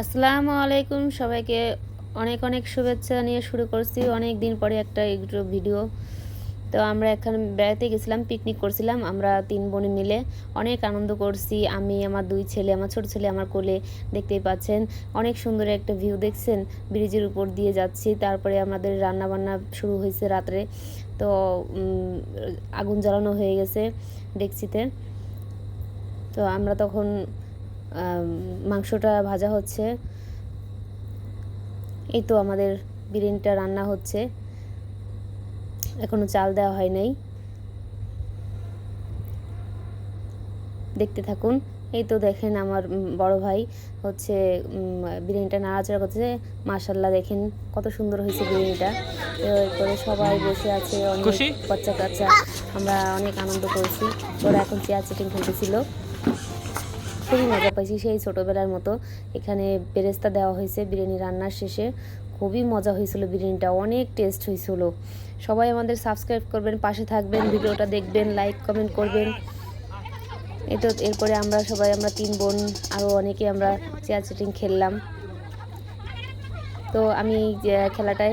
আসসালামু আলাইকুম সবাইকে অনেক অনেক শুভেচ্ছা নিয়ে শুরু করছি অনেক দিন পরে একটা ইউটিউব ভিডিও। তো আমরা এখানে বেড়াতে গেছিলাম পিকনিক করছিলাম, আমরা তিন বোনে মিলে। অনেক আনন্দ করছি, আমি, আমার দুই ছেলে, আমার ছোট ছেলে আমার কোলে দেখতেই পাচ্ছেন। অনেক সুন্দর একটা ভিউ দেখছেন, ব্রিজের উপর দিয়ে যাচ্ছি। তারপরে আমাদের রান্না বান্না শুরু হয়েছে রাত্রে। তো আগুন জ্বালানো হয়ে গেছে ডেকচিতে তো আমরা তখন মাংসটা ভাজা হচ্ছে। এই তো আমাদের বিরিয়ানিটা রান্না হচ্ছে। এখনও চাল দেওয়া হয় নাই। দেখতে থাকুন। এই তো দেখেন আমার বড় ভাই হচ্ছে বিরিয়ানিটা নাড়াচাড়া করছে মাশাল্লাহ দেখেন কত সুন্দর হয়েছে বিরিয়ানিটা। এরপরে সবাই বসে আছে অনেক বাচ্চা কাচ্চা আমরা অনেক আনন্দ করেছি। ওরা এখন চেয়ার চিটিং খেলতেছিল। খুবই মজা পাইছি সেই ছোটোবেলার মতো। এখানে বেরেস্তা দেওয়া হয়েছে, বিরিয়ানি রান্নার শেষে। খুবই মজা হয়েছিল বিরিয়ানিটা, অনেক টেস্ট হয়েছিল। সবাই আমাদের সাবস্ক্রাইব করবেন, পাশে থাকবেন, ভিডিওটা দেখবেন লাইক কমেন্ট করবেন। তো, এরপরে আমরা সবাই, আমরা তিন বোন আরও অনেকে আমরা চেয়ার চিটিং খেললাম। তো আমি খেলাটায়